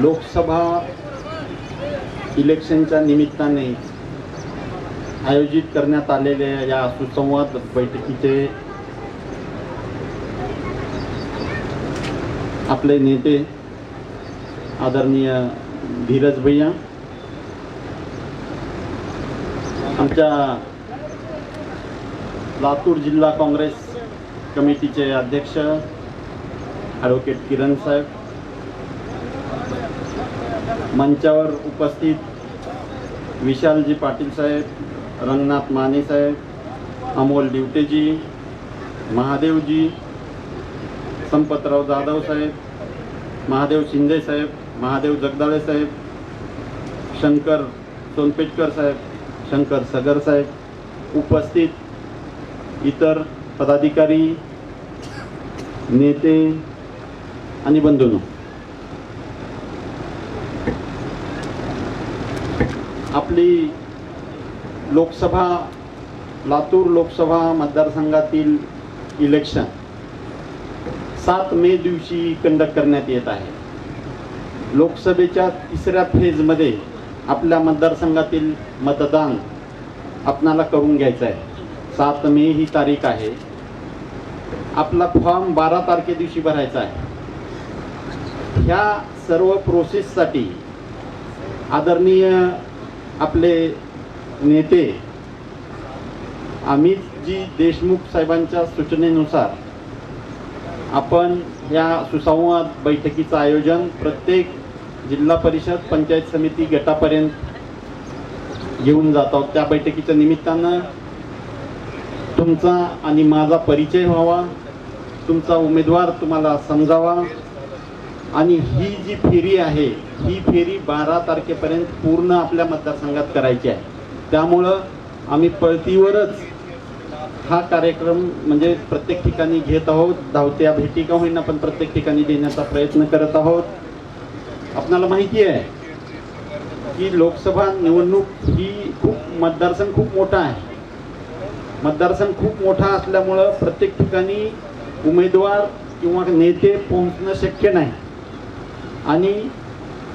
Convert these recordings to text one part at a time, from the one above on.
लोकसभा इलेक्शनच्या निमित्ताने आयोजित करण्यात आलेल्या या सुसंवाद बैठकीचे आपले नेते आदरणीय धीरज भैया आमच्या लातूर जिल्हा काँग्रेस कमिटीचे अध्यक्ष ॲडव्होकेट किरण साहेब मंचावर उपस्थित विशालजी पाटील साहेब रंगनाथ माने साहेब अमोल डिवटेजी महादेवजी संपतराव जाधव साहेब महादेव शिंदे साहेब महादेव जगदाळे साहेब शंकर सोनपेटकर साहेब शंकर सगर साहेब उपस्थित इतर पदाधिकारी नेते आणि बंधूंनो. आपली लोकसभा लातूर लोकसभा मतदारसंघातील इलेक्शन सात मे दिवशी कंडक्ट करण्यात येत आहे. लोकसभेच्या तिसऱ्या फेजमध्ये आपल्या मतदारसंघातील मतदान आपणाला करून घ्यायचं आहे. सात मे ही तारीख आहे. आपला फॉर्म बारा तारखे दिवशी भरायचा आहे. ह्या सर्व प्रोसेससाठी आदरणीय आपले नेते अमितजी देशमुख साहेबांच्या सूचनेनुसार आपण या सुसंवाद बैठकीचं आयोजन प्रत्येक जिल्हा परिषद पंचायत समिती गटापर्यंत घेऊन जात आहोत. त्या बैठकीच्या निमित्तानं तुमचा आणि माझा परिचय व्हावा तुमचा उमेदवार तुम्हाला समजावा. आणि ही जी फेरी आहे ही फेरी बारा तारखेपर्यंत पूर्ण आपल्या मतदारसंघात करायची आहे. त्यामुळं आम्ही पळतीवरच हा कार्यक्रम म्हणजे प्रत्येक ठिकाणी घेत आहोत. धावत्या भेटी का होईना पण प्रत्येक ठिकाणी देण्याचा प्रयत्न करत आहोत. आपणाला माहिती आहे की लोकसभा निवडणूक ही खूप मतदारसंघ खूप मोठा आहे. मतदारसंघ खूप मोठा असल्यामुळं प्रत्येक ठिकाणी उमेदवार किंवा नेते पोहोचणं शक्य नाही. आणि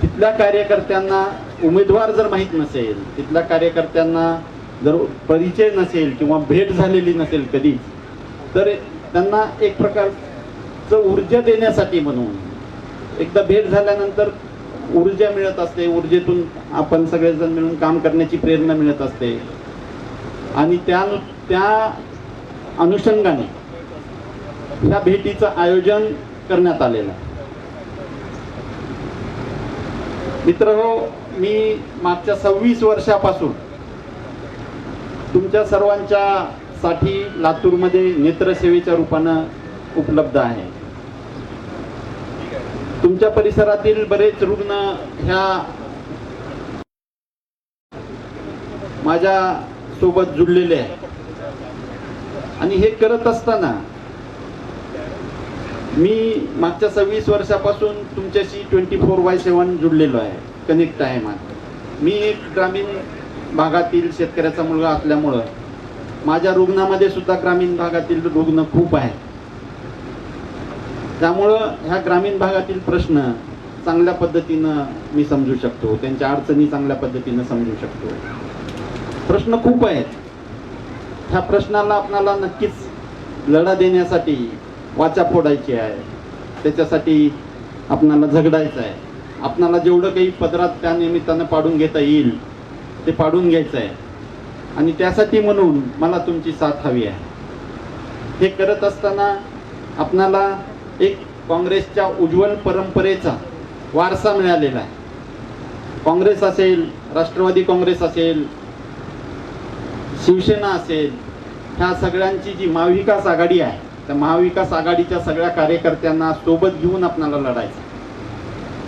तिथल्या कार्यकर्त्यांना उमेदवार जर माहीत नसेल तिथल्या कार्यकर्त्यांना जर परिचय नसेल किंवा भेट झालेली नसेल कधीच तर त्यांना एक प्रकारचं ऊर्जा देण्यासाठी म्हणून एकदा भेट झाल्यानंतर ऊर्जा मिळत असते ऊर्जेतून आपण सगळेजण मिळून काम करण्याची प्रेरणा मिळत असते. आणि त्या त्या अनुषंगाने ह्या भेटीचं आयोजन करण्यात आलेलं आहे मित्र हो मी मागच्या सव्वीस वर्षापासून तुमच्या सर्वांच्या साठी लातूरमध्ये नेत्रसेवेच्या रूपानं उपलब्ध आहे. तुमच्या परिसरातील बरेच रुग्ण ह्या माझ्या सोबत जुळलेले आहे आणि हे करत असताना मी मागच्या सव्वीस वर्षापासून तुमच्याशी ट्वेंटी फोर बाय सेवन जुडलेलो आहे. कनेक्ट आहे माझं. मी एक ग्रामीण भागातील शेतकऱ्याचा मुलगा असल्यामुळं माझ्या रुग्णामध्ये सुद्धा ग्रामीण भागातील रुग्ण खूप आहेत. त्यामुळं ह्या ग्रामीण भागातील प्रश्न चांगल्या पद्धतीनं मी समजू शकतो. त्यांच्या अडचणी चांगल्या पद्धतीनं समजू शकतो. प्रश्न खूप आहेत. ह्या प्रश्नाला आपणाला नक्कीच लढा देण्यासाठी वाचा फोडायची आहे. त्याच्यासाठी आपणाला झगडायचं आहे. आपणाला जेवढं काही पदरात त्या निमित्तानं पाडून घेता येईल ते पाडून घ्यायचं आहे. आणि त्यासाठी म्हणून मला तुमची साथ हवी आहे. हे करत असताना आपणाला एक काँग्रेसच्या उज्ज्वल परंपरेचा वारसा मिळालेला आहे. काँग्रेस असेल राष्ट्रवादी काँग्रेस असेल शिवसेना असेल ह्या सगळ्यांची जी महाविकास आघाडी आहे त्या महाविकास आघाडीच्या सगळ्या कार्यकर्त्यांना सोबत घेऊन आपणाला लढायचं.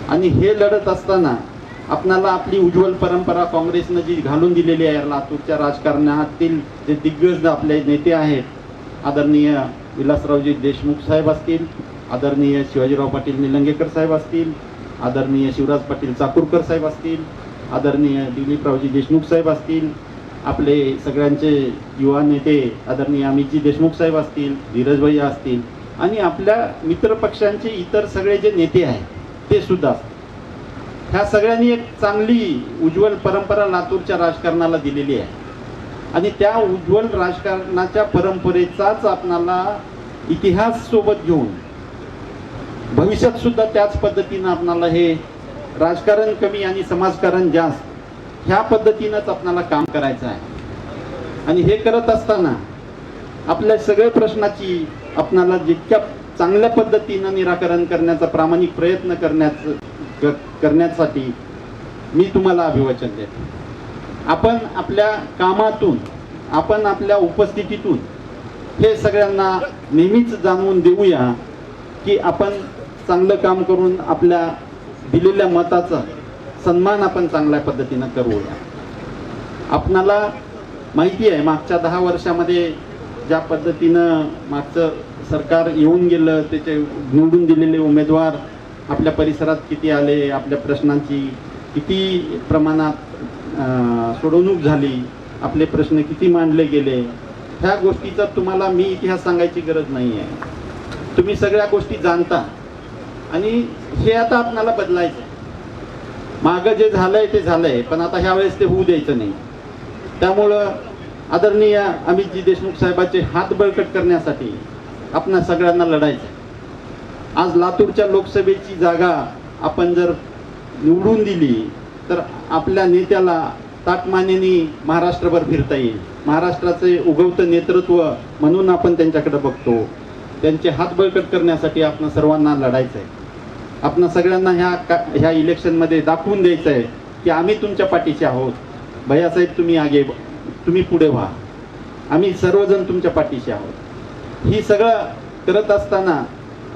आणि हे लढत असताना आपणाला आपली उज्ज्वल परंपरा काँग्रेसनं जी घालून दिलेली आहे लातूरच्या राजकारणातील जे दिग्गज आपले नेते आहेत आदरणीय विलासरावजी देशमुख साहेब असतील आदरणीय शिवाजीराव पाटील निलंगेकर साहेब असतील आदरणीय शिवराज पाटील चाकूरकर साहेब असतील आदरणीय दिलीपरावजी देशमुख साहेब असतील आपले सगळ्यांचे युवा नेते आदरणीय अमितजी देशमुख साहेब असतील धीरजभाई असतील आणि आपल्या मित्र पक्षांचे इतर सगळे जे नेते आहेत ते सुद्धा असतील. ह्या सगळ्यांनी एक चांगली उज्ज्वल परंपरा लातूरच्या राजकारणाला दिलेली आहे. आणि त्या उज्ज्वल राजकारणाच्या परंपरेचाच आपणाला इतिहास सोबत घेऊन भविष्यात सुद्धा त्याच पद्धतीनं आपणाला हे राजकारण कमी आणि समाजकारण जास्त ह्या पद्धतीनंच आपणाला काम करायचं आहे. आणि हे करत असताना आपल्या सगळ्या प्रश्नाची आपणाला जितक्या चांगल्या पद्धतीनं निराकरण करण्याचा प्रामाणिक प्रयत्न करण्याचं क- करण्यासाठी मी तुम्हाला अभिवाचन देतो. आपण आपल्या कामातून आपण आपल्या उपस्थितीतून हे सगळ्यांना नेहमीच जाणवून देऊया की आपण चांगलं काम करून आपल्या दिलेल्या मताचा सन्मान आपण चांगल्या पद्धतीनं करूया. आपणाला माहिती आहे मागच्या दहा वर्षामध्ये ज्या पद्धतीनं मागचं सरकार येऊन गेलं त्याचे निवडून दिलेले उमेदवार आपल्या परिसरात किती आले आपल्या प्रश्नांची किती प्रमाणात सोडवणूक झाली आपले प्रश्न किती मांडले गेले ह्या गोष्टीचा तुम्हाला मी इतिहास सांगायची गरज नाही आहे तुम्ही सगळ्या गोष्टी जाणता. आणि हे आता आपणाला बदलायचं मागं जे झालंय ते झालंय पण आता ह्या वेळेस ते होऊ द्यायचं नाही. त्यामुळं आदरणीय अमितजी देशमुख साहेबांचे हात बळकट करण्यासाठी आपणा सगळ्यांना लढायचं आहे. आज लातूरच्या लोकसभेची जागा आपण जर निवडून दिली तर आपल्या नेत्याला ताटमानेनी महाराष्ट्रभर फिरता येईल. महाराष्ट्राचे उगवतं नेतृत्व म्हणून आपण त्यांच्याकडे बघतो. त्यांचे हात बळकट करण्यासाठी आपण सर्वांना लढायचं आहे आपण सगळ्यांना ह्या का ह्या इलेक्शनमध्ये दाखवून द्यायचं आहे की आम्ही तुमच्या पाठीचे आहोत. भैयासाहेब तुम्ही आगे तुम्ही पुढे व्हा. आम्ही सर्वजण तुमच्या पाठीशी आहोत. ही सगळं करत असताना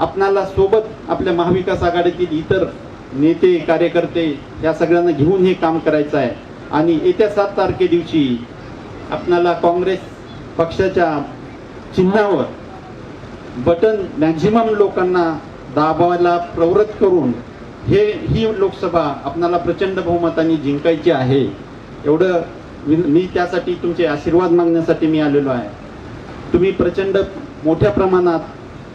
आपणाला सोबत आपल्या महाविकास आघाडीतील इतर नेते कार्यकर्ते या सगळ्यांना घेऊन हे काम करायचं आहे. आणि येत्या सात तारखे दिवशी आपणाला काँग्रेस पक्षाच्या चिन्हावर बटन मॅक्झिमम लोकांना दाबायला प्रवृत्त करून हे ही लोकसभा आपणाला प्रचंड बहुमताने जिंकायची आहे. एवढं विन- मी त्यासाठी तुमचे आशीर्वाद मागण्यासाठी मी आलेलो आहे. तुम्ही प्रचंड मोठ्या प्रमाणात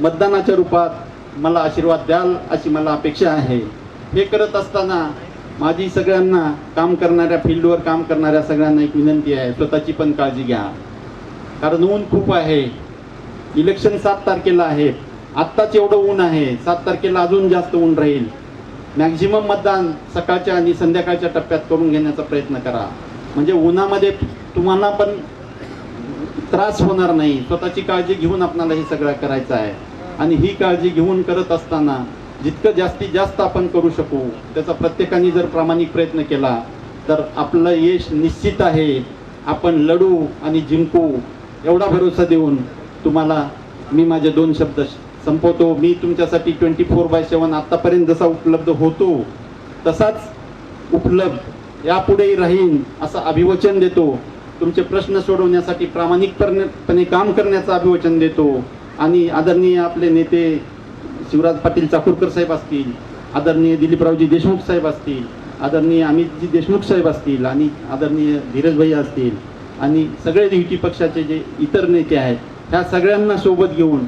मतदानाच्या रूपात मला आशीर्वाद द्याल अशी मला अपेक्षा आहे. हे करत असताना माझी सगळ्यांना काम करणाऱ्या फील्डवर काम करणाऱ्या सगळ्यांना एक विनंती आहे स्वतःची पण काळजी घ्या. कारण ऊन खूप आहे. इलेक्शन सात तारखेला आहे. आत्ताच एवढं ऊन आहे. सात तारखेला अजून जास्त ऊन राहील. मॅक्झिमम मतदान सकाळच्या आणि संध्याकाळच्या टप्प्यात करून घेण्याचा प्रयत्न करा. म्हणजे उन्हामध्ये तुम्हाला पण त्रास होणार नाही. स्वतःची काळजी घेऊन आपणाला हे सगळं करायचं आहे. आणि ही काळजी घेऊन करत असताना जितकं जास्तीत जास्त आपण करू शकू त्याचा प्रत्येकाने जर प्रामाणिक प्रयत्न केला तर आपलं यश निश्चित आहे. आपण लढू आणि जिंकू एवढा भरोसा देऊन तुम्हाला मी माझे दोन शब्द संपवतो. मी तुमच्यासाठी ट्वेंटी फोर बाय सेवन आत्तापर्यंत जसा उपलब्ध होतो तसाच उपलब्ध यापुढेही राहीन असं अभिवचन देतो. तुमचे प्रश्न सोडवण्यासाठी प्रामाणिकपणे काम करण्याचं अभिवचन देतो. आणि आदरणीय आपले नेते शिवराज पाटील चाकूरकर साहेब असतील आदरणीय दिलीपरावजी देशमुख साहेब असतील आदरणीय अमितजी देशमुख साहेब असतील आणि आदरणीय धीरजभाई असतील आणि सगळे युती पक्षाचे जे इतर नेते आहेत ह्या सगळ्यांना सोबत घेऊन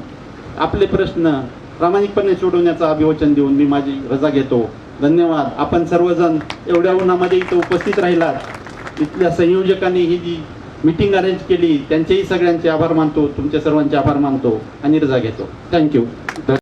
आपले प्रश्न प्रामाणिकपणे सोडवण्याचं अभिवचन देऊन मी माझी रजा घेतो. धन्यवाद. आपण सर्वजण एवढ्या उन्हामध्ये इथं उपस्थित राहिलात. इथल्या संयोजकांनी ही जी मीटिंग अरेंज केली त्यांचेही सगळ्यांचे आभार मानतो तुमच्या सर्वांचे आभार मानतो आणि रजा घेतो. थँक्यू